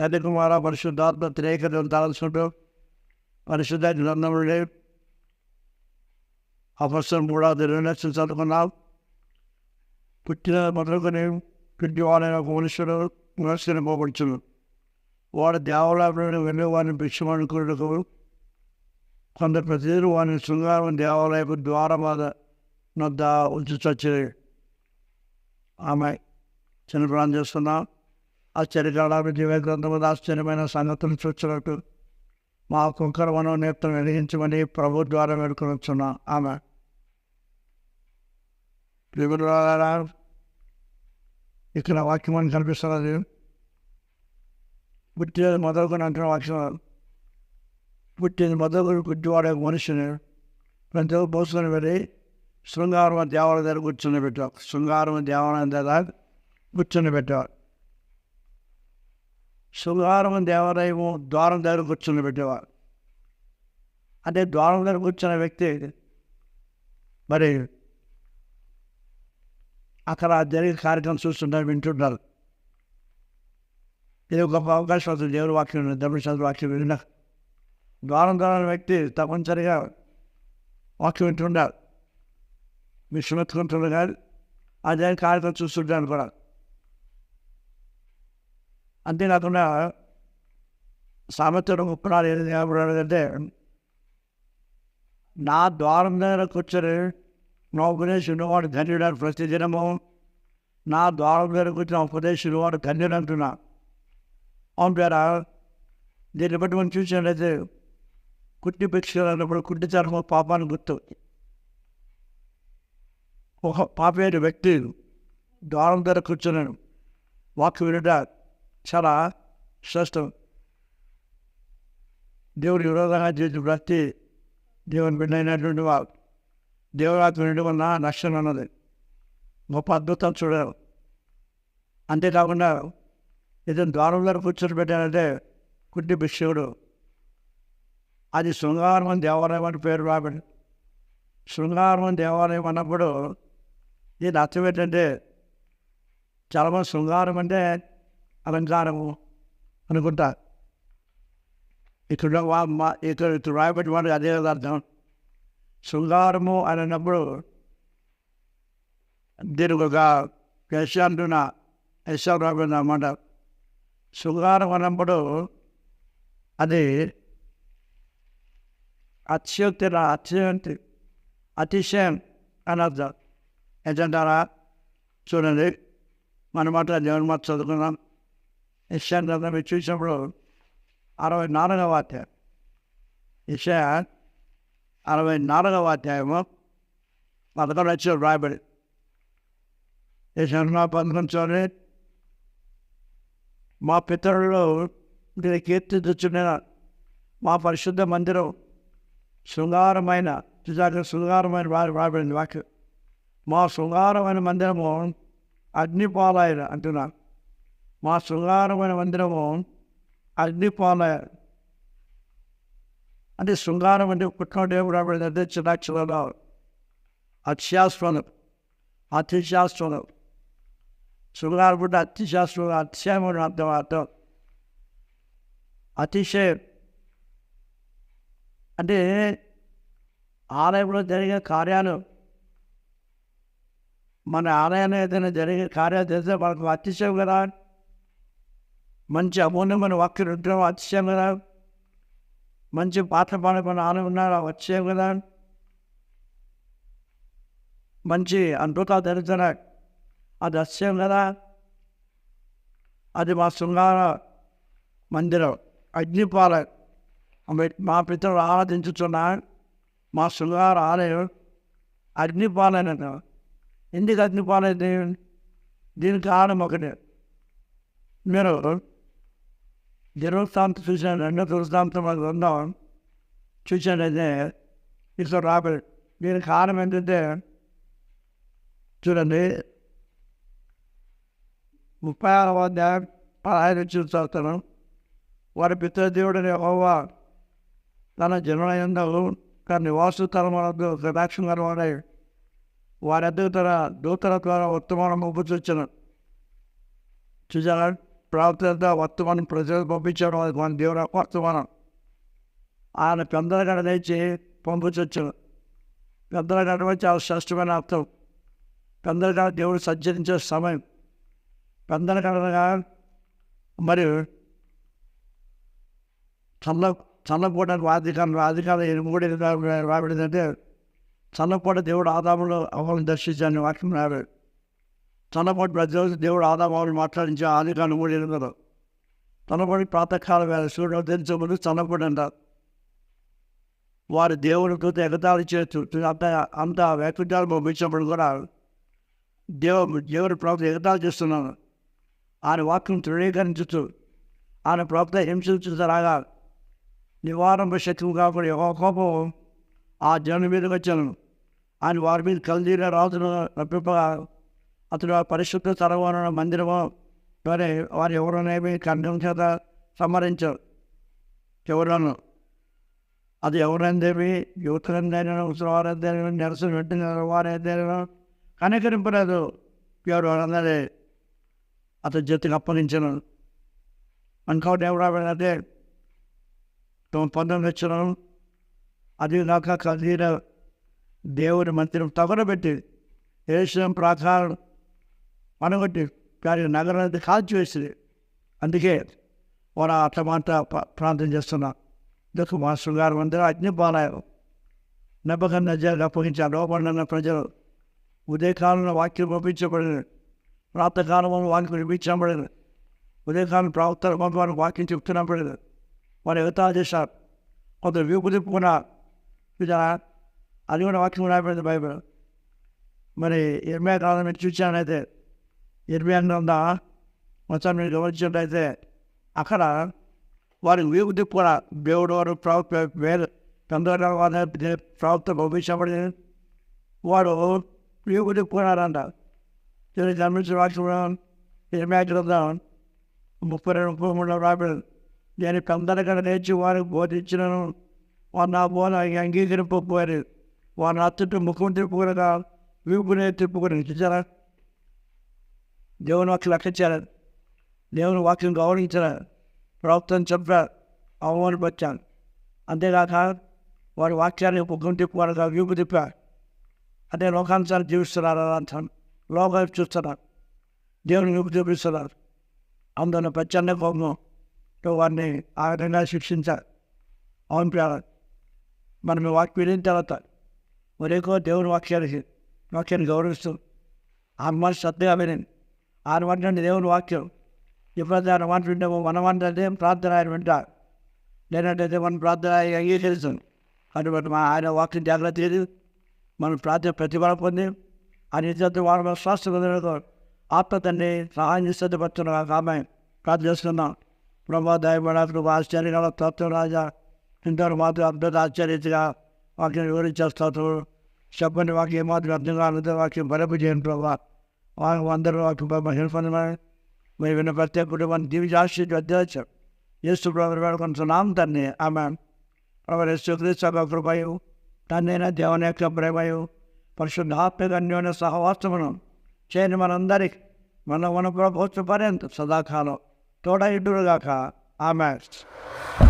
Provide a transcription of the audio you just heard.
తండ్రి కుమార పరిశుద్ధాత్మ త్రేకతను తలచుకుంటూ పరిశుద్ధ గ్రంథముడే అపస్సం కూడా నిర్ణయం చదువుకున్నాం పుట్టిన మొదలుకొని పుట్టి వాడైన ఒక మనుషుడు మనుషుని పోగొచ్చును వాడు దేవాలయంలో వెళ్ళి వారిని భిక్షమనుకున్నకు కొందరు ప్రతిదీ వారిని శృంగారం దేవాలయపు ద్వారమాద నొద్ద ఆశ్చర్యకాలాన్ని దివ్య ఆశ్చర్యమైన సంగతులు చూచినట్టు మా కుంకర మనోనేత్రం వెలిగించమని ప్రభు ద్వారా వేడుకొని వచ్చున్నాం ఆమె. ప్రియులారా, ఇక్కడ వాక్యం అని కనిపిస్తున్నది. పుట్టినది మొదలుకొని అంటున్న వాక్యం పుట్టిన మొదలుకొని గుడ్డివాడే మనిషిని ప్రతి పోసుకొని వెళ్ళి శృంగారం దేవాలయం దగ్గర కూర్చొని పెట్టారు. శృంగారం దేవాలయం దగ్గర కూర్చొని పెట్టారు. శృంగారం దేవాలయము ద్వారం దగ్గర కూర్చొని పెట్టేవారు. అంటే ద్వారం దగ్గర కూర్చున్న వ్యక్తి మరి అక్కడ జరిగే కార్యక్రమం చూస్తుంటారు వింటుంటారు. ఇది గొప్ప అవకాశం అవుతుంది దేవుడు వాక్యం ధర్మశాస్త్ర వాక్యం విన్న ద్వారం ద్వారా వ్యక్తి తప్పనిసరిగా వాక్యం వింటుండాలి మీరు సుమెత్తుకుంటున్నారు కానీ అదే కార్యక్రమం చూస్తుంటాను కూడా. అంతేకాకుండా సామెతలు ముప్పనాలు ఏది అంటే నా ద్వారం దగ్గర కూర్చొని నా ఉపదేశం వాడు ధన్యుడాడు ప్రతి దినము నా ద్వారం దగ్గర కూర్చున్న ఉపదేశం వాడు ధన్యుడు అంటున్నా. అవును పేరా దీన్ని బట్టి మనం చూసినట్లయితే కుట్టి భిక్షలు అన్నప్పుడు కుట్టి చర్మ పాపాన్ని గుర్తు. ఒక పాపేరు వ్యక్తి ద్వారం దగ్గర కూర్చున్నాను వాక్ వినట చాలా శ్రేష్టం దేవుడి విరోధంగా చేసిన ప్రతి దేవుని బిడ్డైనటువంటి వారు దేవురాత్మ నుండి వల్ల నష్టం అన్నది గొప్ప అద్భుతం చూడాలి అంతేకాకుండా ఇతను ద్వారంలో కూర్చొని పెట్టారంటే కుట్టి భిక్షకుడు అది శృంగారం దేవాలయం అని పేరు రాబడి శృంగారం దేవాలయం అన్నప్పుడు దీని అర్థం ఏంటంటే చాలామంది శృంగారం అంటే అలంకారము అనుకుంటా. ఇక్కడ ఇక్కడ ఇక్కడ రాయబట్టి వాడికి అదే కదా అర్థం. శృంగారము అని అన్నప్పుడు దీనికి ఒక యశాంతున యశా రాబడి అన్నమాట. శృంగారం అన్నప్పుడు అది అత్యుక్తి అత్యుక్తి అతిశయం అని అర్థం. ఏంటంటారా చూడండి. మన మాట దేవుని మాట చదువుకున్నాం యశాన్ గ్రంథం మీరు చూసినప్పుడు అరవై నాలుగవ అధ్యాయం. యశా అరవై నాలుగవ అధ్యాయము పథకం వచ్చి రాయబడి యశా పథకం చూడండి. మా పితరులు దీని కీర్తించున్న మా పరిశుద్ధ మందిరం శృంగారమైన చూసాక శృంగారమైన వారి రాబడింది వాక్యం. మా శృంగారమైన మందిరము అగ్నిపాలైన అంటున్నాను మా శృంగారమైన మందిరము అగ్నిపాల. అంటే శృంగారం అంటే పుట్టిన దేవుడు రాబడింది అంటే చిన్నాక్షరంలో అత్యాస్పదం అతిశాస్త్రం శృంగారం పుట్టి అతిశాస్త్రం అతిశయం అర్థం అర్థం. అతిశయం. అంటే ఆలయంలో జరిగే కార్యాలు మన ఆలయంలో ఏదైనా జరిగే కార్యాలు చేస్తే మనకు అతిశయం కదా మంచి అమూల్యమైన వాక్యం ఉంటున్నాం వచ్చాం కదా. మంచి పాత్ర పాడమైన ఆన ఉన్నారు వచ్చాం కదా. మంచి అద్భుతాలు జరుగుతున్నాయి అది వచ్చాం కదా. అది మా శృంగార మందిరం అగ్నిపాల. మా పితరులు ఆరాధించుతున్న మా శృంగార ఆలయం అగ్నిపాలైన ఎందుకు అగ్నిపాలైంది దీనికి కారణం ఒకటి. మీరు దినవృత్తాంతం చూసిన రెండో దృష్టాంతం అది ఉందాం చూసినట్లయితే ఇక్కడ రాబడి దీనికి కారణం ఏంటంటే చూడండి ముప్పై ఆరవ అధ్యాయం పదహైదు వచ్చిన చూస్తాను వారి పితృదేవుడిని యెహోవా తన జనులయందు తన నివాసు తలములకు కటాక్షం వాడై వారి ఎద్దు తన దూతల ద్వారా ఉత్తమమైన ముప్పు చూచాను. చూసారా ప్రార్థన వర్తమానం ప్రజలు పంపించాడు మన దేవుడు వర్తమానం ఆయన పెందలగడ లేచి పంపించవచ్చు పెందలగడ వచ్చి చాలా శ్రేష్టమైన అర్థం. పెందలగడ దేవుడు సంచరించే సమయం. పెందలగడగా మరి చల్ల చల్లపోవడానికి ఆదికాలం ఆదికాలం ఎనిమిది రాబడిందంటే చల్లపోట దేవుడు ఆదాములు అవ్వాలని దర్శించాను వాక్యం రాబడి చల్లపోటు ప్రజలు దేవుడు ఆదామావులు మాట్లాడించి ఆది మూడు ఎనిమిదిలో తనపడి ప్రాతకాల వేళ సూర్యుడు తెలిసే ముందు అంటారు. వారు దేవుడితో ఎగతాళి చేస్తూ అంత అంత వ్యక్తిత్వాలు పంపించినప్పుడు కూడా దేవు దేవుడి ప్రవక్త ఎగతాళి చేస్తున్నాను ఆయన వాక్యం ధృవీకరించుతూ ఆయన ప్రవక్త హింసించుతారాగా నివారణ శక్తి కాకుండా ఒక కోపం ఆ జనం మీదకి వచ్చాను. ఆయన వారి మీద కలిదిన రాజును రప్పింపగా అతడు ఆ పరిశుద్ధ సరవరణ మందిరము మరి వారు ఎవరునేమి ఖండం చేత సంహరించారు ఎవరను అది ఎవరైందేమి యువతలందైనా ముసలివారైనా నిరసన పెట్టిన వారైనా కనికరింపలేదు. ఎవరు అందరి అతని చేతికి అప్పగించను. అనుకోవడం ఎవరు అంటే పంతొమ్మిది వచ్చిన అది కాక కలిగిన దేవుడి మందిరం తగలబెట్టి దేశం ప్రాకారం మనగొట్టి కానీ నగరాన్ని కాల్చివేసింది అందుకే వారు అట్ల మాట ప్రార్థన చేస్తున్నారు ఇందుకు మా శృంగారం అందరూ అగ్నిపాలయం నమ్మకం నజాలు అప్పగించారు. లోపడిన ప్రజలు ఉదయకాలంలో వాక్యం పంపించబడింది ప్రాతకాలంలో వాక్యం వినిపించబడింది ఉదయకాలం ప్రవక్తలు వారికి వాక్యం చెప్తున్నప్పుడు వారు ఎగతా చేశారు. కొంత వీపు తిప్పుకున్నారు చూసారా అది కూడా వాక్యం రాబడింది బైబిల్ మరి ఎమ్మె కాలం మీరు ఇరవై ఉందా మొత్తం మీరు గమనించినట్లయితే అక్కడ వారి వీపు కూడా దేవుడు వారు ప్రభుత్వ వేరు పెందల ప్రభుత్వం పంపించబడి వారు వీపు తిప్పుకున్నారంట దీన్ని గమనించిన వాక్యం ఇరవై గ్రంథం ముప్పై రెండు ముప్పై మూడు రాబడి నేను పెందలకడ నేర్చి వారికి బోధించినను. వారు నా బోధ వారు నా చుట్టూ ముఖం తిప్పుకునగా వీపునే తిప్పుకుని చూసారా దేవుని వాక్యం లెక్కించారు దేవుని వాక్యం గౌరవించారు ప్రభుత్వం చెప్పారు అవమానపరిచాను అంతేకాక వారి వాక్యాన్ని ముఖం తిప్పారు వీపు తిప్పారు అదే లోకానుసారి జీవిస్తున్నారు అంటాను లోకాన్ని చూస్తున్నారు. దేవుని వీపు చూపిస్తున్నారు. అందులో ప్రచన్న కోపం వారిని ఆ విధంగా శిక్షించారు అవును ప్రేమ మనం వాక్యం వినిన తర్వాత మరేకో దేవుని వాక్యానికి వాక్యాన్ని గౌరవిస్తూ ఆ మనసు శ్రద్ధగా వినండి. ఆయన వంటండి దేవుని వాక్యం. ఎప్పుడైతే ఆయన వంట వింటామో మన వంట అంటే ప్రార్థన ఆయన వింటారు లేదంటే మన ప్రార్థన ఆయన అంగీకరిస్తాం అటువంటి మా ఆయన వాక్యం జాగ్రత్త చేయదు మనం ప్రార్థన ప్రతిఫలం పొంది ఆయన ఇద్దరు వాళ్ళ స్వాస్థ్య ఆత్మ తండ్రి సహాయం చేస్తే పడుతున్నాం ఆమె ప్రార్థన చేస్తున్నాం. ప్రభా దయపడాకుడు ఆశ్చర్యకాల తత్వ రాజా. ఇంతవరకు మాత్రం అద్భుత ఆశ్చర్యతగా వాక్యం వివరించేస్తారు చెప్పండి వాక్యం ఏమాత్రం అర్థం కాలేదు వాక్యం బలపు చేయండి ప్రభా. I wonder occupy myself on my may when a birthday put one give justice to a church. Yes, to brother welcome to Nam Tane, Amen. और यीशु ख्रिस्त का कृपायु तन्ने न देवने कृपरेवायु परिशुद्धात्म गण्यों ने सहवास मनो चैन मन अंदर मन मन प्रभु पर्यंत सदा खालो थोड़ा ही डुर्गा खा आमेस्ट